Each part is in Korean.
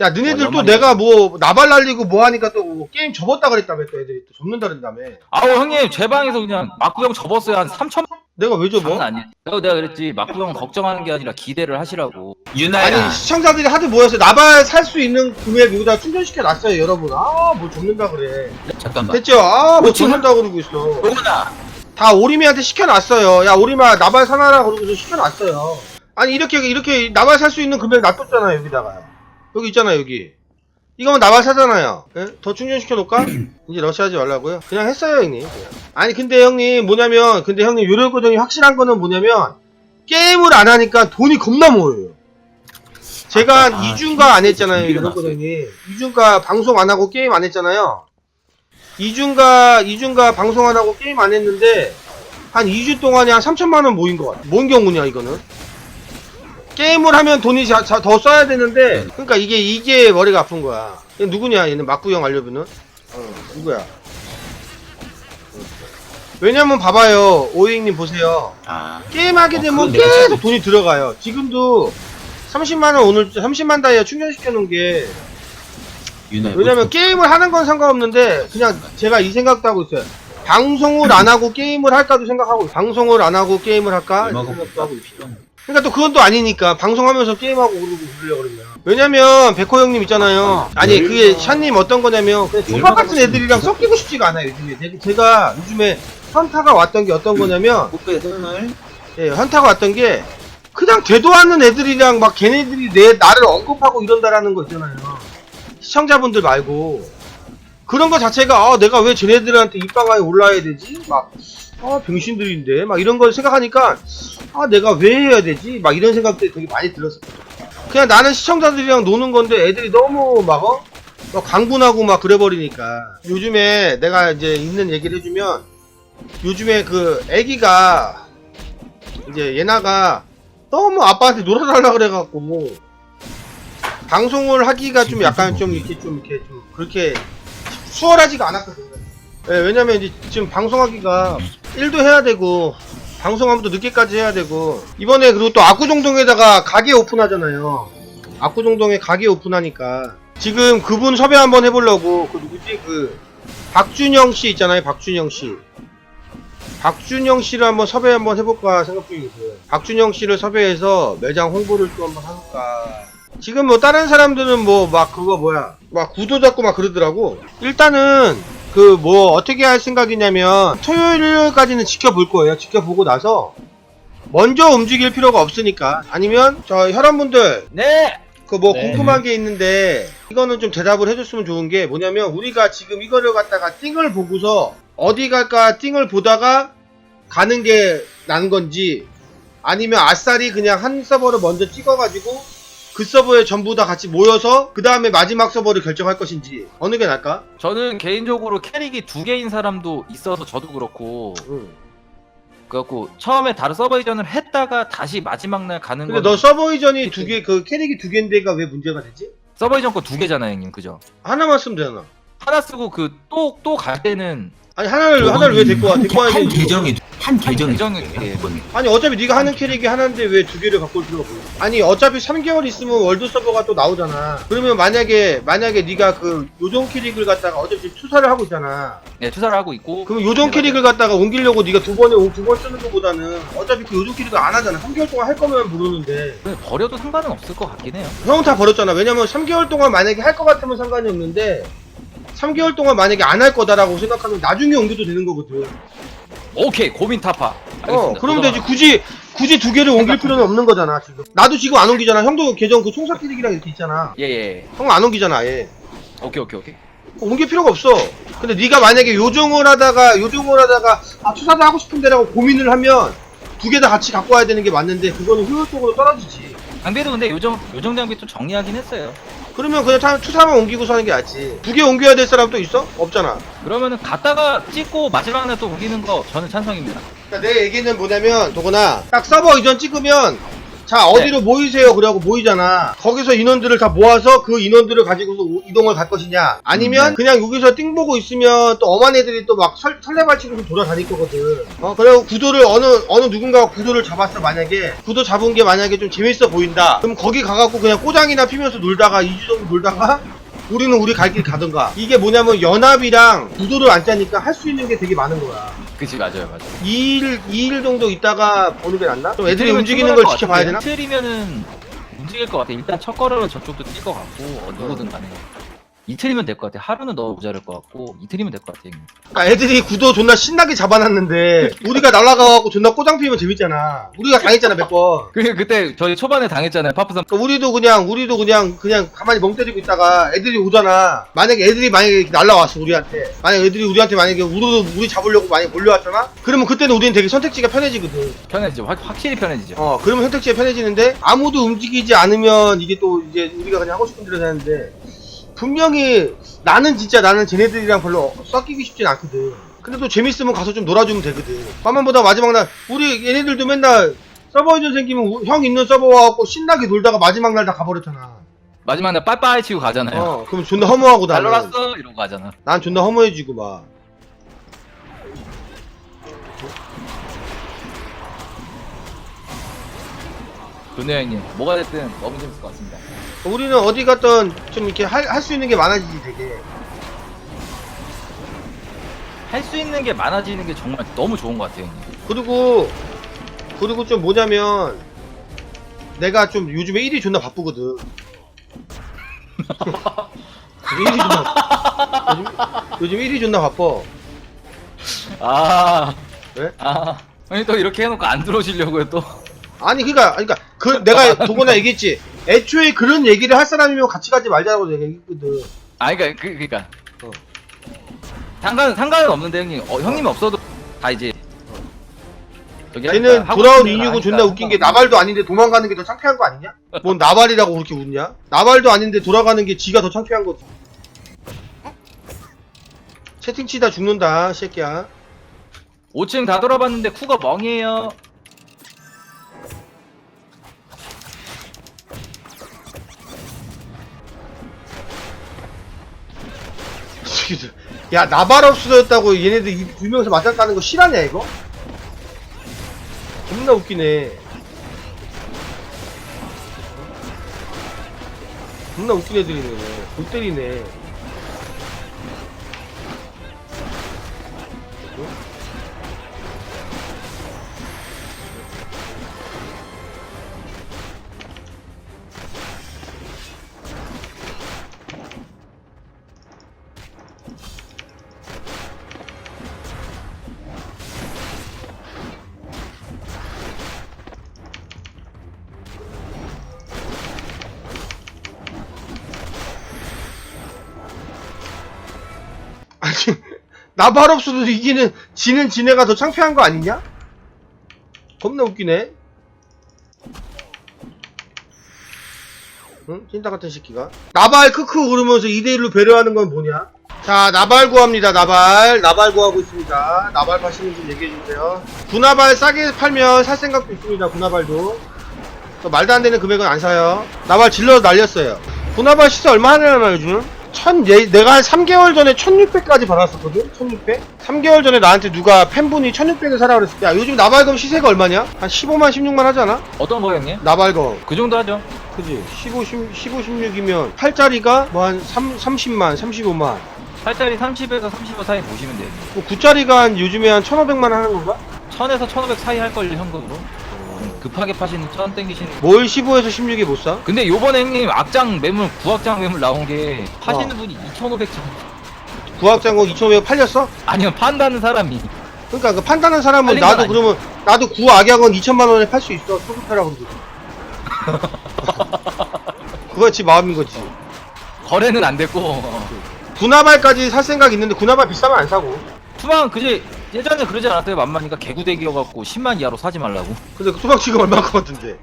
야 너네들 어, 또. 내가 뭐 나발 날리고 뭐 하니까 또 게임 접었다 그랬다며 또 애들이 또 접는다 그랬다며 아우 형님 제 방에서 그냥 막구형 접었어요 한 3천 내가 왜 접어? 장은 아니야. 내가 내가 그랬지 막구형 걱정하는 게 아니라 기대를 하시라고. 유나야. 아니 시청자들이 하도 모여서 나발 살 수 있는 금액 여기다 충전시켜 놨어요 여러분 아뭐 접는다 그래 잠깐만. 됐죠? 아뭐 어, 지금- 접는다 그러고 있어 로구나. 다 오리미한테 시켜놨어요 야 오리마 나발 사놔라 그러고 시켜놨어요 아니 이렇게 이렇게 나발 살 수 있는 금액 놔뒀잖아요 여기다가 여기 있잖아 여기 이거면 나발 사잖아요 예? 더 충전시켜 놓을까? 이제 러시하지 말라고요? 그냥 했어요 형님 그냥. 아니 근데 형님 뭐냐면 근데 형님 요령 고정이 확실한 거는 뭐냐면 게임을 안 하니까 돈이 겁나 모여요 제가 한 아, 2주인가 안 했잖아요 요령 고정이 2주인가 방송 안 하고 게임 안 했잖아요 2주인가 2주인가 방송 안 하고 게임 안 했는데 한 2주 동안에 한 3천만 원 모인 것 같아 뭔 경우냐 이거는 게임을 하면 돈이 자- 자- 더 써야 되는데 그러니까 이게 이게 머리가 아픈 거야 얘 누구냐 얘는 막구형 알려비는 어 누구야 왜냐면 봐봐요 오이님 보세요 아. 게임하게 어, 되면 그건 내가 계속. 돈이 들어가요 지금도 30만원 오늘 30만 다이아 충전시켜 놓은 게 유나야. 왜냐면 게임을 하는 건 상관없는데 그냥 제가 이 생각도 하고 있어요. 방송을 안 하고 게임을 할까도 생각하고. 방송을 안 하고 게임을 할까? 이 생각도 하고 있어요. 그러니까 또 그건 또 아니니까 방송하면서 게임하고 그러고 그러려고 그러면 왜냐면 백호 형님 있잖아요. 아니 그게 샤님 어떤 거냐면 그냥 조각 같은 애들이랑 섞이고 싶지가 않아요 요즘에. 제- 제가 요즘에 현타가 왔던 게 어떤 거냐면 오늘? 예, 현타가 왔던 게 그냥 되도 않는 애들이랑 막 걔네들이 내 나를 언급하고 이런다라는 거 있잖아요. 시청자분들 말고. 그런 거 자체가 아, 내가 왜 쟤네들한테 입방아에 올라야 되지? 막 아, 병신들인데 막 이런 걸 생각하니까 아, 내가 왜 해야 되지? 막 이런 생각들이 되게 많이 들었어요. 그냥 나는 시청자들이랑 노는 건데 애들이 너무 막 어? 막 강분하고 막 그래버리니까 요즘에 내가 이제 있는 얘기를 해주면 요즘에 그 애기가 이제 얘나가 너무 아빠한테 놀아달라 그래갖고 뭐 방송을 하기가 좀 약간 좀 이렇게 좀 이렇게 좀 그렇게 수월하지가 않았거든요. 예, 왜냐면 이제 지금 방송하기가 일도 해야 되고 방송하면 또 늦게까지 해야 되고 이번에 그리고 또 압구정동에다가 가게 오픈하잖아요. 압구정동에 가게 오픈하니까 지금 그분 섭외 한번 해보려고 그 누구지 그 박준영 씨 있잖아요. 박준영 씨. 박준영 씨를 한번 섭외 한번 해볼까 생각 중이고요. 박준영 씨를 섭외해서 매장 홍보를 또 한번 해볼까. 지금 뭐 다른 사람들은 뭐 막 그거 뭐야 막 구도 잡고 막 그러더라고. 일단은 그 뭐 어떻게 할 생각이냐면 토요일까지는 지켜볼 거예요. 지켜보고 나서 먼저 움직일 필요가 없으니까 아니면 저 혈원분들 네. 그 뭐 네. 궁금한 게 있는데 이거는 좀 대답을 해줬으면 좋은 게 뭐냐면 우리가 지금 이거를 갖다가 띵을 보고서 어디 갈까 띵을 보다가 가는 게난 건지 아니면 아싸리 그냥 한 서버를 먼저 찍어가지고 그 서버에 전부 다 같이 모여서 그 다음에 마지막 서버를 결정할 것인지 어느 게 나을까? 저는 개인적으로 캐릭이 두 개인 사람도 있어서 저도 그렇고 응. 그래갖고 처음에 다른 서버 이전을 했다가 다시 마지막 날 가는 근데 건너 서버 이전이 두 개 그 캐릭이 두 개인데가 왜 문제가 되지? 서버 이전 거 두 개잖아요 형님 그죠? 하나만 쓰면 되잖아. 하나 쓰고 그 또 또 갈 때는 아니 하나를 하나를 왜 데리고 와? 데리고 와야 한 되지. 계정이 한 계정이 예. 번. 아니 어차피 네가 하는 캐릭이 하나인데 왜 두 개를 갖고 올 필요가 없어? 아니 어차피 3개월 있으면 월드 서버가 또 나오잖아. 그러면 만약에 만약에 네가 그 요정 캐릭을 갖다가 어차피 투사를 하고 있잖아. 네, 투자를 하고 있고 그럼 요정 네, 캐릭을 갖다가 옮기려고 네가 두 번에 두 번 쓰는 것보다는 어차피 그 요정 캐릭을 안 하잖아. 3개월 동안 할 거면 모르는데 맞아요. 버려도 상관은 없을 것 같긴 해요. 형은 다 버렸잖아. 왜냐면 3개월 동안 만약에 할 것 같으면 상관이 없는데 3개월 동안 만약에 안 할 거다라고 생각하면 나중에 옮겨도 되는 거거든. 오케이 고민 타파. 어, 알겠습니다. 그러면 저도 되지. 굳이, 굳이 두 개를 옮길 필요는 없는 거잖아, 지금. 나도 지금 안 옮기잖아. 형도 계정 그 총사 캐릭이랑 이렇게 있잖아. 예예. 형은 안 옮기잖아, 아예. 오케이 오케이 오케이. 옮길 필요가 없어. 근데 네가 만약에 요정을 하다가, 요정을 하다가, 아, 투사도 하고 싶은데라고 고민을 하면, 두 개 다 같이 갖고 와야 되는 게 맞는데, 그거는 효율적으로 떨어지지. 장비도 근데 요정 요정 장비 좀 정리하긴 했어요. 그러면 그냥 타- 투사만 옮기고 사는 게 낫지. 두개 옮겨야 될 사람 또 있어? 없잖아. 그러면은 갔다가 찍고 마지막 날또 옮기는 거 저는 찬성입니다. 그러니까 내 얘기는 뭐냐면 도구나 딱 서버 이전 찍으면 자 어디로 모이세요? 그러고 모이잖아. 거기서 인원들을 다 모아서 그 인원들을 가지고서 오- 이동을 갈 것이냐? 아니면 음, 네. 그냥 여기서 띵 보고 있으면 또 엄한 애들이 또 막 설레발 치고 돌아다닐 거거든. 어 그리고 구도를 어느 어느 누군가가 구도를 잡았어 만약에. 구도 잡은 게 만약에 좀 재밌어 보인다. 그럼 거기 가갖고 그냥 꼬장이나 피면서 놀다가 2주 정도 놀다가 우리는 우리 갈 길 가던가. 이게 뭐냐면 연합이랑 구도를 안 짜니까 할 수 있는 게 되게 많은 거야 그치 맞아요 맞아요 2일 2일 정도 있다가 보는 게 낫나? 좀 애들이 움직이는 걸것 지켜봐야 되나? 이틀이면은 움직일 것 같아 일단 첫 걸음은 저쪽도 뛸 것 같고 어, 누구든 간에 이틀이면 될 것 같아 하루는 너무 모자랄 것 같고 이틀이면 될 것 같아 형님. 그러니까 애들이 구도 존나 신나게 잡아놨는데 우리가 날아가갖고 존나 꼬장 피면 재밌잖아. 우리가 당했잖아 몇 번. 그 그때 저희 초반에 당했잖아요 파프선 그러니까 우리도 그냥 우리도 그냥 그냥 가만히 멍 때리고 있다가 애들이 오잖아. 만약에 애들이 만약에 이렇게 날라왔어 우리한테. 만약 에 애들이 우리한테 만약에 우리도 우리 잡으려고 많이 몰려왔잖아. 그러면 그때는 우리는 되게 선택지가 편해지거든. 편해지죠 확, 확실히 편해지죠 어 그러면 선택지가 편해지는데 아무도 움직이지 않으면 이게 또 이제 우리가 그냥 하고 싶은 대로 되는데 분명히 나는 진짜 나는 쟤네들이랑 별로 섞이고 싶진 않거든. 근데 또 재밌으면 가서 좀 놀아주면 되거든. 화면보다 마지막 날 우리 얘네들도 맨날 서버 이전 생기면 우- 형 있는 서버 와갖고 신나게 놀다가 마지막 날 다 가버렸잖아. 마지막 날 빠빠이 치고 가잖아요. 어 그럼 존나 허무하고 잘 나는. 놀았어? 이러고 가잖아. 난 존나 허무해지고 막 좋네요 형님 뭐가 됐든 너무 재밌을 것 같습니다. 우리는 어디 갔던 좀 이렇게 할 수 있는 게 많아지지 되게. 할 수 있는 게 많아지는 게 정말 너무 좋은 것 같아요 형님. 그리고 그리고 좀 뭐냐면 내가 좀 요즘에 일이 존나 바쁘거든. 일이 존나 요즘, 요즘 일이 존나 바빠. 아. 왜? 아. 아니 또 이렇게 해놓고 안 들어오시려고요 또? 아니 그니까 그러니까 그 내가 도거나 얘기했지. 애초에 그런 얘기를 할 사람이면 같이 가지 말자고 내가 얘기했거든. 아, 그니까, 그, 그니까. 어. 상관, 상관은 없는데, 형님. 어, 형님 없어도 다 이제. 저기 걔는 하니까 하고 돌아온 싶은 대로 이유고 하니까 존나 웃긴 게 상관없는데. 나발도 아닌데 도망가는 게 더 창피한 거 아니냐? 뭔 나발이라고 그렇게 웃냐? 나발도 아닌데 돌아가는 게 지가 더 창피한 거지. 채팅 치다 죽는다, 이 새끼야. 5층 다 돌아봤는데 쿠가 멍이에요. 새끼들. 야 나발 없어졌다고 얘네들 맞짱 까는 거 실화냐 이거? 겁나 웃기네 겁나 웃긴 애들이네 못 때리네 아니 나발 없어도 이기는 지는 지네가 더 창피한 거 아니냐? 겁나 웃기네 응? 찐따 같은 새끼가 나발 크크 그러면서 2대1로 배려하는 건 뭐냐? 자 나발 구합니다 나발 나발 구하고 있습니다 나발 파시는 분 얘기해주세요 군나발 싸게 팔면 살 생각도 있습니다 군나발도 또 말도 안 되는 금액은 안 사요 나발 질러 날렸어요 군나발 시세 얼마 하려나 요즘? 천, 예, 내가 한 3개월 전에 1600까지 받았었거든? 1600? 3개월 전에 나한테 누가 팬분이 1600을 사라 그랬을 때, 야, 요즘 나발검 시세가 얼마냐? 한 15만, 16만 하지 않아? 어떤 거, 형님? 나발검. 그 정도 하죠. 그지? 15, 10, 15 16이면, 8짜리가 뭐 한 30만, 35만. 8짜리 30에서 35 사이 보시면 돼요. 뭐 9짜리가 한 요즘에 한 1500만 하는 건가? 1000에서 1500 사이 할걸요, 현금으로. 음, 급하게 파시는, 1000 땡기시는. 뭘 15에서 16에 못 사? 근데 요번에 형님 악장 매물, 구악장 매물 나온 게 파시는 어. 분이 2500 정도. 구학장고 2,500 팔렸어? 아니요, 판다는 사람이. 그러니까 그 판다는 사람은 팔린 건 나도 아니야. 그러면, 나도 구악약은 2천만 원에 팔 수 있어. 소급해라 그러거든. 그거야 지 마음인 거지. 거래는 안 됐고. 어. 군나발까지 살 생각 있는데 군나발 비싸면 안 사고. 투망 그제 예전에 그러지 않았어요? 만만이가 개구대기여갖고 10만 이하로 사지 말라고. 근데 그 수박 지금 얼마 것 같은데.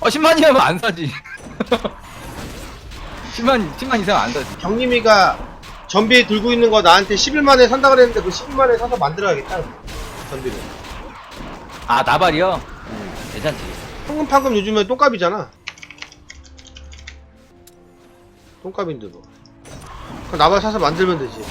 어 10만 이하면 안 사지. 10만 10만 이상 안 사지. 경림이가 전비 들고 있는 거 나한테 11만에 산다 그랬는데 그 11만에 사서 만들어야겠다. 전비를. 아 나발이요? 괜찮지. 황금 판금 요즘에 똥값이잖아 똥값인데 뭐 그럼 나발 사서 만들면 되지